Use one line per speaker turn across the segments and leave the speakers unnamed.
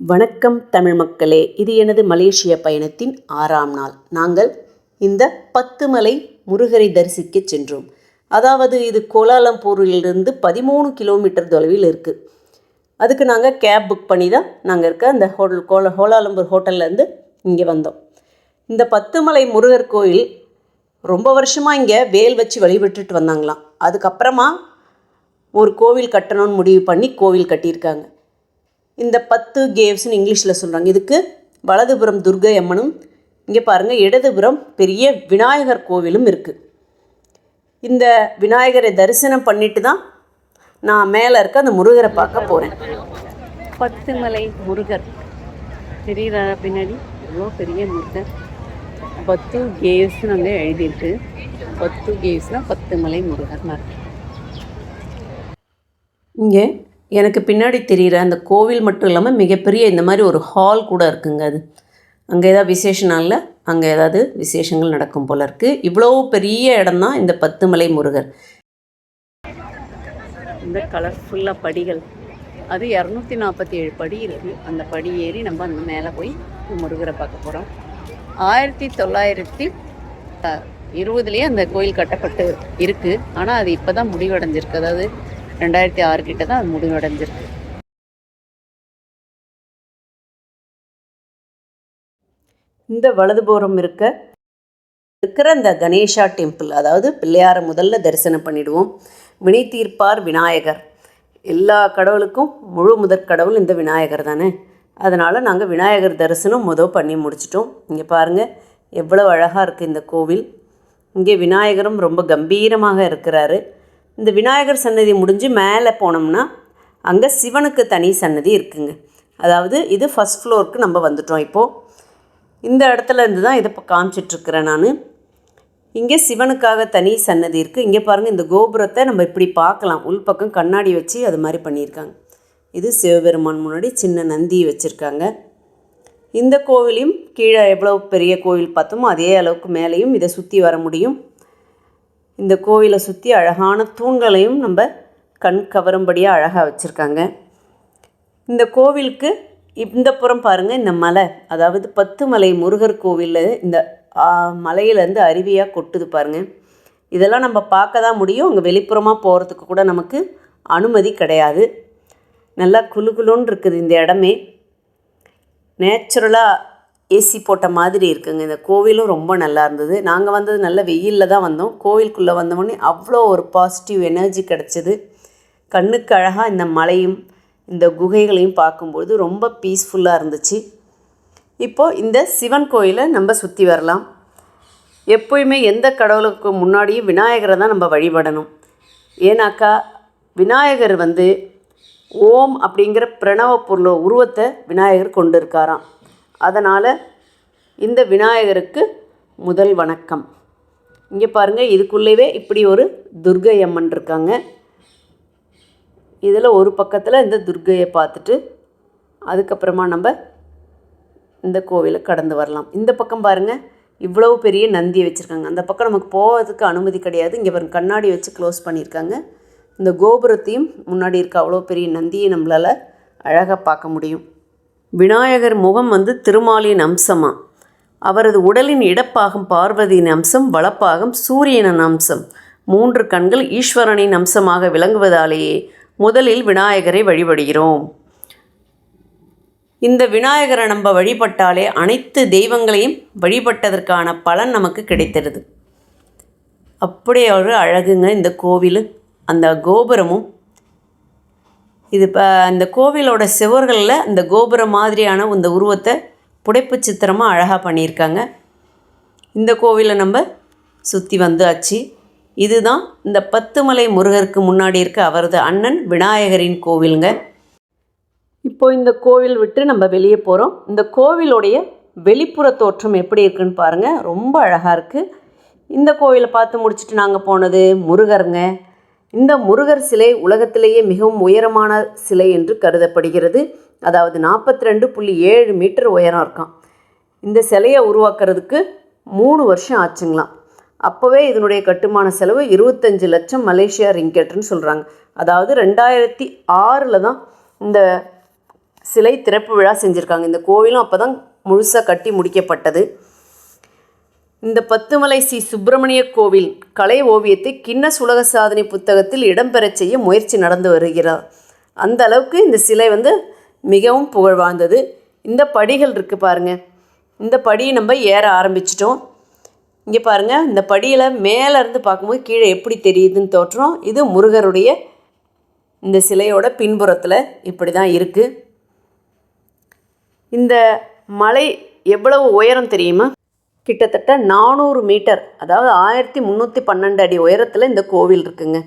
வணக்கம் தமிழ் மக்களே. இது எனது மலேசிய பயணத்தின் ஆறாம் நாள். நாங்கள் இந்த பத்து மலை முருகரை தரிசிக்க சென்றோம். அதாவது இது கோலாலம்பூரிலிருந்து பதிமூணு கிலோமீட்டர் தொலைவில் இருக்குது அதுக்கு நாங்கள் கேப் புக் பண்ணி தான் நாங்கள் இருக்க அந்த ஹோட்டல் கோல கோலாலம்பூர் ஹோட்டல்லேருந்து இங்கே வந்தோம். இந்த பத்து மலை முருகர் கோயில் ரொம்ப வருஷமாக இங்கே வேல் வச்சு வழிபட்டுட்டு வந்தாங்களாம். அதுக்கப்புறமா ஒரு கோவில் கட்டணும்னு முடிவு பண்ணி கோவில் கட்டியிருக்காங்க. இந்த பத்து கேவ்ஸ்னு இங்கிலீஷில் சொல்கிறாங்க இதுக்கு வலதுபுறம் துர்கை அம்மனும் இங்கே பாருங்கள் இடதுபுறம் பெரிய விநாயகர் கோவிலும் இருக்குது இந்த விநாயகரை தரிசனம் பண்ணிட்டு தான் நான் மேலே இருக்க அந்த முருகரை பார்க்க போகிறேன் பத்து மலை முருகர். தெரியுறா பின்னாடி? எவ்வளோ பெரிய முருகர். பத்து கேவ்ஸ்னு வந்து எழுதியிருக்கு. பத்து கேவ்ஸ்னால் பத்து மலை முருகர்னு இங்கே எனக்கு பின்னாடி தெரிகிற அந்த கோவில் மட்டும் இல்லாமல் மிகப்பெரிய இந்த மாதிரி ஒரு ஹால் கூட இருக்குங்க அது. அங்கே ஏதாவது விசேஷ நாளில் அங்கே ஏதாவது விசேஷங்கள் நடக்கும் போல இருக்குது இவ்வளோ பெரிய இடம்தான் இந்த பத்துமலை முருகர். இந்த கலர்ஃபுல்லாக படிகள். அது இரநூத்தி நாற்பத்தி ஏழு படி இருக்குது அந்த படி ஏறி நம்ம அந்த மேலே போய் முருகரை பார்க்க போகிறோம் ஆயிரத்தி தொள்ளாயிரத்தி இருபதுலேயே அந்த கோயில் கட்டப்பட்டு இருக்குது ஆனால் அது இப்போ தான் முடிவடைஞ்சிருக்கு. அதாவது ரெண்டாயிரத்தி ஆறு கிட்ட தான் அது முடிவடைஞ்சிருக்கு. இந்த வலதுபுறம் இருக்க இருக்கிற இந்த கணேஷா டெம்பிள் அதாவது பிள்ளையாரை முதல்ல தரிசனம் பண்ணிடுவோம். வினை தீர்ப்பார் விநாயகர். எல்லா கடவுளுக்கும் முழு முதற் கடவுள் இந்த விநாயகர் தானே. அதனால் நாங்கள் விநாயகர் தரிசனம் முதல் பண்ணி முடிச்சிட்டோம். இங்கே பாருங்கள் எவ்வளோ அழகாக இருக்குது இந்த கோவில். இங்கே விநாயகரும் ரொம்ப கம்பீரமாக இருக்கிறாரு. இந்த விநாயகர் சன்னதி முடிஞ்சு மேலே போனோம்னா அங்கே சிவனுக்கு தனி சன்னதி இருக்குங்க. அதாவது இது ஃபஸ்ட் ஃப்ளோருக்கு நம்ம வந்துட்டோம் இப்போது இந்த இடத்துல இருந்து தான் இதை இப்போ காமிச்சிட்ருக்கிறேன் நான். இங்கே சிவனுக்காக தனி சன்னதி இருக்குது இங்கே பாருங்கள் இந்த கோபுரத்தை நம்ம இப்படி பார்க்கலாம். உள்பக்கம் கண்ணாடி வச்சு அது மாதிரி பண்ணியிருக்காங்க. இது சிவபெருமான் முன்னாடி சின்ன நந்தி வச்சுருக்காங்க. இந்த கோவிலையும் கீழே எவ்வளோ பெரிய கோவில் பார்த்தோமோ அதே அளவுக்கு மேலேயும் இதை சுற்றி வர முடியும். இந்த கோவிலை சுற்றி அழகான தூண்களையும் நம்ம கண் கவரும்படியாக அழகாக வச்சுருக்காங்க. இந்த கோவிலுக்கு இந்த புறம் பாருங்கள் இந்த மலை. அதாவது பத்து மலை முருகர் கோவிலில் இந்த மலையிலேருந்து அருவியாக கொட்டுது பாருங்கள் இதெல்லாம் நம்ம பார்க்க தான் முடியும். அங்கே வெளிப்புறமாக போகிறதுக்கு கூட நமக்கு அனுமதி கிடையாது. நல்லா குளு குளுன்னு இருக்குது இந்த இடமே. நேச்சுரலாக ஏசி போட்ட மாதிரி இருக்குங்க. இந்த கோவிலும் ரொம்ப நல்லா இருந்தது. நாங்கள் வந்தது நல்ல வெயிலில் தான் வந்தோம். கோவிலுக்குள்ளே வந்தோடனே அவ்வளோ ஒரு பாசிட்டிவ் எனர்ஜி கிடச்சிது. கண்ணுக்கு அழகாக இந்த மலையும் இந்த குகைகளையும் பார்க்கும்பொழுது ரொம்ப பீஸ்ஃபுல்லாக இருந்துச்சு. இப்போது இந்த சிவன் கோயிலை நம்ம சுற்றி வரலாம். எப்போயுமே எந்த கடவுளுக்கு முன்னாடியும் விநாயகரை தான் நம்ம வழிபடணும். ஏன்னாக்கா விநாயகர் வந்து ஓம் அப்படிங்கிற பிரணவ பொருளோ உருவத்தை விநாயகர் கொண்டு இருக்காராம் அதனால் இந்த விநாயகருக்கு முதல் வணக்கம். இங்கே பாருங்கள் இதுக்குள்ளேவே இப்படி ஒரு துர்கை அம்மன் இருக்காங்க. இதில் ஒரு பக்கத்தில் இந்த துர்கையை பார்த்துட்டு அதுக்கப்புறமா நம்ம இந்த கோவிலை கடந்து வரலாம். இந்த பக்கம் பாருங்கள் இவ்வளவு பெரிய நந்தியை வச்சுருக்காங்க. அந்த பக்கம் நமக்கு போகிறதுக்கு அனுமதி கிடையாது. இங்கே பாருங்க கண்ணாடி வச்சு க்ளோஸ் பண்ணியிருக்காங்க. இந்த கோபுரத்தையும் முன்னாடி இருக்க அவ்வளோ பெரிய நந்தியை நம்மளால் அழகாக பார்க்க முடியும். விநாயகர் முகம் வந்து திருமாலின் அம்சமாக அவரது உடலின் இடப்பாகம் பார்வதியின் அம்சம் வலப்பாகம் சூரியனின் அம்சம். மூன்று கண்கள் ஈஸ்வரனின் அம்சமாக விளங்குவதாலேயே முதலில் விநாயகரை வழிபடுகிறோம். இந்த விநாயகரை நம்ம வழிபட்டாலே அனைத்து தெய்வங்களையும் வழிபட்டதற்கான பலன் நமக்கு கிடைத்திருது. அப்படியே ஒரு அழகுங்க இந்த கோவில். அந்த கோபுரமும் இது இப்போ அந்த கோவிலோட சுவர்களில் இந்த கோபுரம் மாதிரியான இந்த உருவத்தை புடைப்பு சித்திரமாக அழகாக பண்ணியிருக்காங்க. இந்த கோவிலை நம்ம சுற்றி வந்தாச்சு இதுதான் இந்த பத்துமலை முருகருக்கு முன்னாடி இருக்க அவரது அண்ணன் விநாயகரின் கோவிலுங்க. இப்போ இந்த கோவில் விட்டு நம்ம வெளியே போகிறோம் இந்த கோவிலுடைய வெளிப்புற தோற்றம் எப்படி இருக்குன்னு பாருங்கள் ரொம்ப அழகாக இருக்குது இந்த கோவிலை பார்த்து முடிச்சுட்டு நாங்கள் போனது முருகருங்க. இந்த முருகர் சிலை உலகத்திலேயே மிகவும் உயரமான சிலை என்று கருதப்படுகிறது. அதாவது நாற்பத்தி ரெண்டு புள்ளி ஏழு மீட்டர் உயரம் இருக்கான் இந்த சிலையை உருவாக்குறதுக்கு மூணு வருஷம் ஆச்சுங்களாம். அப்போவே இதனுடைய கட்டுமான செலவு இருபத்தஞ்சு லட்சம் மலேசியா ரிங்கெட்னு சொல்கிறாங்க அதாவது ரெண்டாயிரத்தி ஆறில் தான் இந்த சிலை திறப்பு விழா செஞ்சுருக்காங்க. இந்த கோவிலும் அப்போ தான் முழுசாக கட்டி முடிக்கப்பட்டது. இந்த பத்துமலை ஸ்ரீ சுப்பிரமணிய கோவில் கலை ஓவியத்தை கின்னஸ் உலக சாதனை புத்தகத்தில் இடம்பெறச் செய்ய முயற்சி நடந்து வருகிறார். அந்த அளவுக்கு இந்த சிலை வந்து மிகவும் புகழ் வாழ்ந்தது இந்த படிகள் இருக்குது பாருங்கள் இந்த படியை நம்ம ஏற ஆரம்பிச்சிட்டோம். இங்கே பாருங்கள் இந்த படியில் மேலே இருந்து பார்க்கும்போது கீழே எப்படி தெரியுதுன்னு தோற்றம். இது முருகருடைய இந்த சிலையோட பின்புறத்தில் இப்படி தான் இருக்குது இந்த மலை எவ்வளவு உயரம் தெரியுமா? கிட்டத்தட்ட நானூறு மீட்டர் அதாவது ஆயிரத்தி முந்நூற்றி பன்னெண்டு அடி உயரத்தில் இந்த கோவில் இருக்குங்க.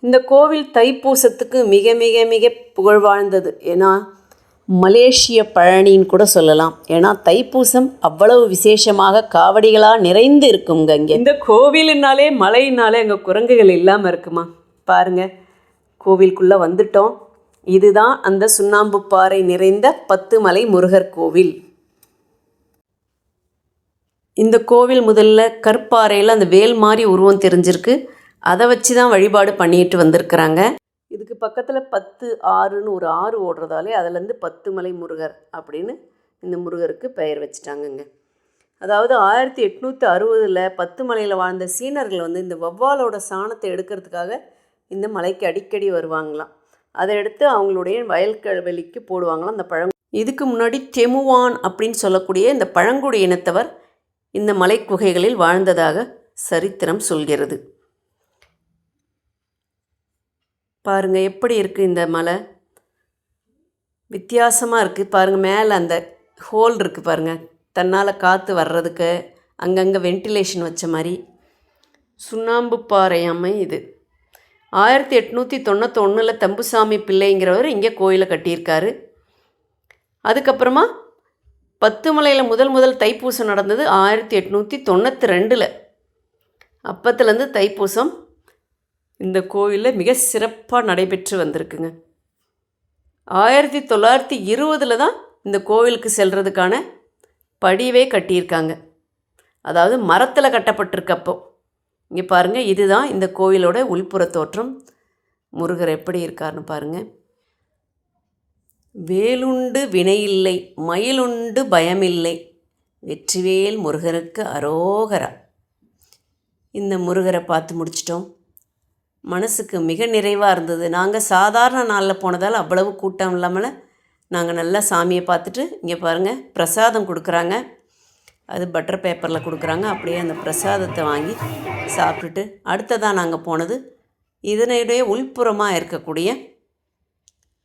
இந்த கோவில் தைப்பூசத்துக்கு மிக மிக மிக புகழ் வாழ்ந்தது. ஏன்னா மலேசிய பழனின்னு கூட சொல்லலாம். ஏன்னா தைப்பூசம் அவ்வளவு விசேஷமாக காவடிகளாக நிறைந்து இருக்குங்க இங்கே. இந்த கோவிலுனாலே மலையினாலே அங்கே குரங்குகள் இல்லாமல் இருக்குமா? பாருங்கள் கோவிலுக்குள்ளே வந்துட்டோம். இதுதான் அந்த சுண்ணாம்பு பாறை நிறைந்த பத்து மலை முருகர் கோவில். இந்த கோவில் முதல்ல கற்பாறையில் அந்த வேல் மாதிரி உருவம் தெரிஞ்சிருக்கு. அதை வச்சு தான் வழிபாடு பண்ணிட்டு வந்திருக்கிறாங்க. இதுக்கு பக்கத்தில் பத்து ஆறுன்னு ஒரு ஆறு ஓடுறதாலே அதுலேருந்து பத்து மலை முருகர் அப்படின்னு இந்த முருகருக்கு பெயர் வச்சுட்டாங்கங்க. அதாவது ஆயிரத்தி எட்நூற்றி அறுபதில் பத்து மலையில் வாழ்ந்த சீனர்கள் வந்து இந்த வவ்வாலோட சாணத்தை எடுக்கிறதுக்காக இந்த மலைக்கு அடிக்கடி வருவாங்களாம். அதை எடுத்து அவங்களுடைய வயல்கவெளிக்கு போடுவாங்களாம். அந்த பழங் இதுக்கு முன்னாடி தெமுவான் அப்படின்னு சொல்லக்கூடிய இந்த பழங்குடி இனத்தவர் இந்த மலை குகைகளில் வாழ்ந்ததாக சரித்திரம் சொல்கிறது. பாருங்க எப்படி இருக்குது இந்த மலை? வித்தியாசமாக இருக்குது பாருங்கள் மேலே அந்த ஹோல் இருக்குது பாருங்கள் தன்னால் காற்று வர்றதுக்கு அங்கங்கே வென்டிலேஷன் வச்ச மாதிரி. சுண்ணாம்பு பாறையாமை இது. ஆயிரத்தி எட்நூற்றி தொண்ணூத்தொன்னில் தம்புசாமி பிள்ளைங்கிறவர் இங்கே கோயிலை கட்டியிருக்காரு. அதுக்கப்புறமா பத்து மலையில் முதல் முதல் தைப்பூசம் நடந்தது ஆயிரத்தி எட்நூற்றி தொண்ணூற்றி ரெண்டில். அப்பத்துலேருந்து தைப்பூசம் இந்த கோயிலில் மிக சிறப்பாக நடைபெற்று வந்திருக்குங்க. ஆயிரத்தி தொள்ளாயிரத்தி இருபதில் தான் இந்த கோவிலுக்கு செல்கிறதுக்கான படிவே கட்டியிருக்காங்க. அதாவது மரத்தில் கட்டப்பட்டிருக்கப்போ. இங்கே பாருங்கள் இதுதான் இந்த கோவிலோட உள்புற தோற்றம் முருகர் எப்படி இருக்காருன்னு பாருங்கள் வேலுண்டு வினையில்லை மயிலுண்டு பயமில்லை. வெற்றிவேல் முருகருக்கு அரோகரா. இந்த முருகரை பார்த்து முடிச்சிட்டோம். மனசுக்கு மிக நிறைவாக இருந்தது. நாங்கள் சாதாரண நாளில் போனதால் அவ்வளவு கூட்டம் இல்லாமல் நாங்கள் நல்லா சாமியை பார்த்துட்டு இங்கே பாருங்கள் பிரசாதம் கொடுக்குறாங்க. அது பட்டர் பேப்பரில் கொடுக்குறாங்க. அப்படியே அந்த பிரசாதத்தை வாங்கி சாப்பிட்டுட்டு அடுத்ததாக நாங்கள் போனது. இதனுடைய உள்புறமாக இருக்கக்கூடிய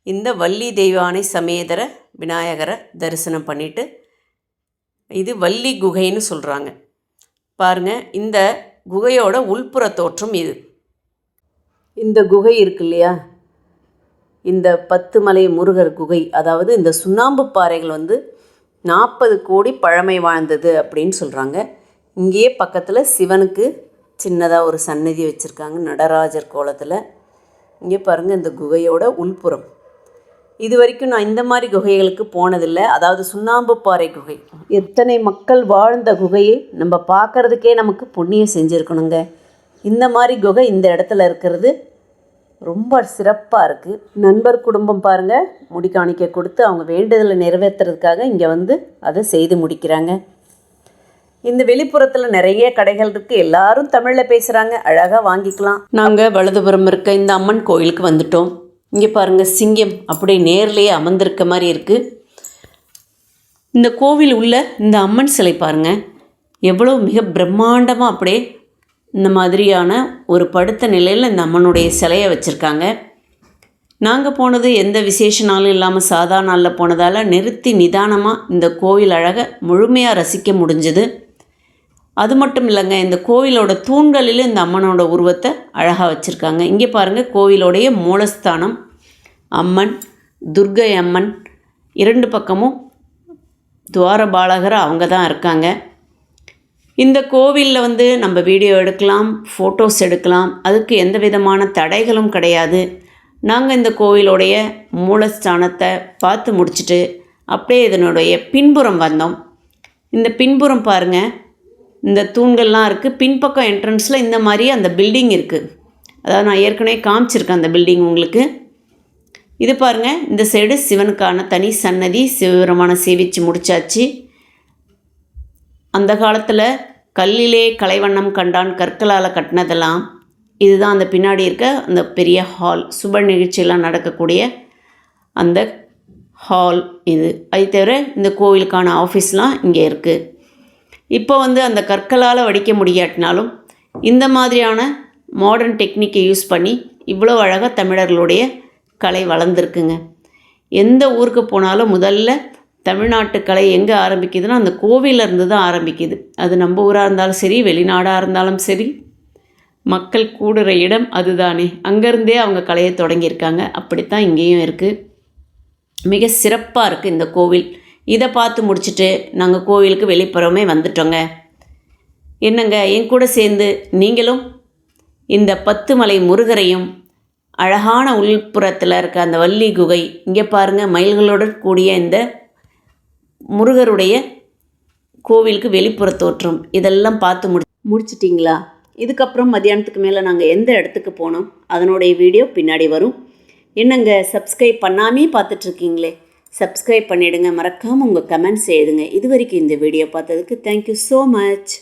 இந்த வள்ளி தெய்வானை சமேதர விநாயகரை தரிசனம் பண்ணிவிட்டு இது வள்ளி குகைன்னு சொல்கிறாங்க பாருங்கள் இந்த குகையோட உள்புற தோற்றம் இது. இந்த குகை இருக்கு இல்லையா? இந்த பத்து மலை முருகர் குகை அதாவது இந்த சுண்ணாம்பு பாறைகள் வந்து நாற்பது கோடி பழமை வாழ்ந்தது அப்படின்னு சொல்கிறாங்க இங்கேயே பக்கத்தில் சிவனுக்கு சின்னதாக ஒரு சன்னதி வச்சுருக்காங்க நடராஜர் கோலத்தில். இங்கே பாருங்கள் இந்த குகையோட உள்புறம். இது வரைக்கும் நான் இந்த மாதிரி குகைகளுக்கு போனதில்லை. அதாவது சுண்ணாம்பு பாறை குகை. எத்தனை மக்கள் வாழ்ந்த குகையை நம்ம பார்க்குறதுக்கே நமக்கு புண்ணியம் செஞ்சுருக்கணுங்க. இந்த மாதிரி குகை இந்த இடத்துல இருக்கிறது ரொம்ப சிறப்பாக இருக்குது நண்பர் குடும்பம் பாருங்கள் முடிக்காணிக்க கொடுத்து அவங்க வேண்டுதலை நிறைவேற்றுறதுக்காக இங்கே வந்து அதை செய்து முடிக்கிறாங்க. இந்த வெளிப்புறத்தில் நிறைய கடைகள் இருக்குது எல்லாரும் தமிழில் பேசுகிறாங்க அழகாக வாங்கிக்கலாம். நாங்கள் வலதுபுறம் இருக்க இந்த அம்மன் கோயிலுக்கு வந்துட்டோம். இங்கே பாருங்கள் சிங்கம் அப்படியே நேர்லேயே அமர்ந்திருக்க மாதிரி இருக்குது இந்த கோவில் உள்ள இந்த அம்மன் சிலை பாருங்கள் எவ்வளோ மிக பிரம்மாண்டமாக அப்படியே இந்த மாதிரியான ஒரு படுத்த நிலையில் இந்த அம்மனுடைய சிலையை வச்சுருக்காங்க. நாங்கள் போனது எந்த விசேஷ நாளும் இல்லாமல் சாதா நாளில் போனதால் நிறுத்தி நிதானமாக இந்த கோவில் அழகை முழுமையாக ரசிக்க முடிஞ்சது. அது மட்டும் இல்லைங்க இந்த கோவிலோட தூண்களிலும் இந்த அம்மனோட உருவத்தை அழகாக வச்சுருக்காங்க. இங்கே பாருங்கள் கோவிலோடைய மூலஸ்தானம் அம்மன் துர்கை அம்மன் இரண்டு பக்கமும் துவாரபாலகர் அவங்க தான் இருக்காங்க. இந்த கோவிலில் வந்து நம்ம வீடியோ எடுக்கலாம் ஃபோட்டோஸ் எடுக்கலாம். அதுக்கு எந்த விதமான தடைகளும் கிடையாது. நாங்கள் இந்த கோவிலோடைய மூலஸ்தானத்தை பார்த்து முடிச்சுட்டு அப்படியே இதனுடைய பின்புறம் வந்தோம். இந்த பின்புறம் பாருங்கள் இந்த தூண்கள்லாம் இருக்குது பின்பக்கம் என்ட்ரன்ஸில் இந்த மாதிரி அந்த பில்டிங் இருக்குது அதாவது நான் ஏற்கனவே காமிச்சிருக்கேன் அந்த பில்டிங் உங்களுக்கு. இது பாருங்கள் இந்த சைடு சிவனுக்கான தனி சன்னதி சிவபெருமான சேவிச்சு முடிச்சாச்சு. அந்த காலத்தில் கல்லிலே கலைவண்ணம் கண்டான் கற்களால் கட்டினதெல்லாம் இதுதான் அந்த பின்னாடி இருக்க அந்த பெரிய ஹால் சுப நிகழ்ச்சியெல்லாம் நடக்கக்கூடிய அந்த ஹால் இது. அது தவிர இந்த கோவிலுக்கான ஆஃபீஸ்லாம் இங்கே இருக்குது இப்போ வந்து அந்த கற்களால் வடிக்க முடியாட்டினாலும் இந்த மாதிரியான மாடர்ன் டெக்னிக்கை யூஸ் பண்ணி இவ்வளோ அழகாக தமிழர்களுடைய கலை வளர்ந்துருக்குங்க. எந்த ஊருக்கு போனாலும் முதல்ல தமிழ்நாட்டு கலை எங்கே ஆரம்பிக்குதுன்னா அந்த கோவிலேருந்து தான் ஆரம்பிக்குது. அது நம்ம ஊராக இருந்தாலும் சரி வெளிநாடாக இருந்தாலும் சரி மக்கள் கூடுற இடம் அதுதானே. அங்கேருந்தே அவங்க கலையை தொடங்கியிருக்காங்க. அப்படித்தான் இங்கேயும் இருக்குது மிக சிறப்பாக இருக்குது இந்த கோவில். இதை பார்த்து முடிச்சுட்டு நாங்கள் கோவிலுக்கு வெளிப்புறமே வந்துட்டோங்க. என்னங்க என் கூட சேர்ந்து நீங்களும்? இந்த பத்து மலை முருகரையும் அழகான உள்புறத்தில் இருக்க அந்த வள்ளி குகை இங்கே பாருங்கள் மயில்களுடன் கூடிய இந்த முருகருடைய கோவிலுக்கு வெளிப்புற தோற்றம். இதெல்லாம் பார்த்து முடி முடிச்சிட்டிங்களா? இதுக்கப்புறம் மதியானத்துக்கு மேலே நாங்கள் எந்த இடத்துக்கு போனோம் அதனுடைய வீடியோ பின்னாடி வரும். என்னங்க சப்ஸ்கிரைப் பண்ணாமே பார்த்துட்ருக்கீங்களே சப்ஸ்கிரைப் பண்ணிவிடுங்க மறக்காமல் உங்கள் கமெண்ட்ஸ் எழுதுங்க. இது வரைக்கும் இந்த வீடியோ பார்த்ததுக்கு தேங்க்யூ ஸோ மச்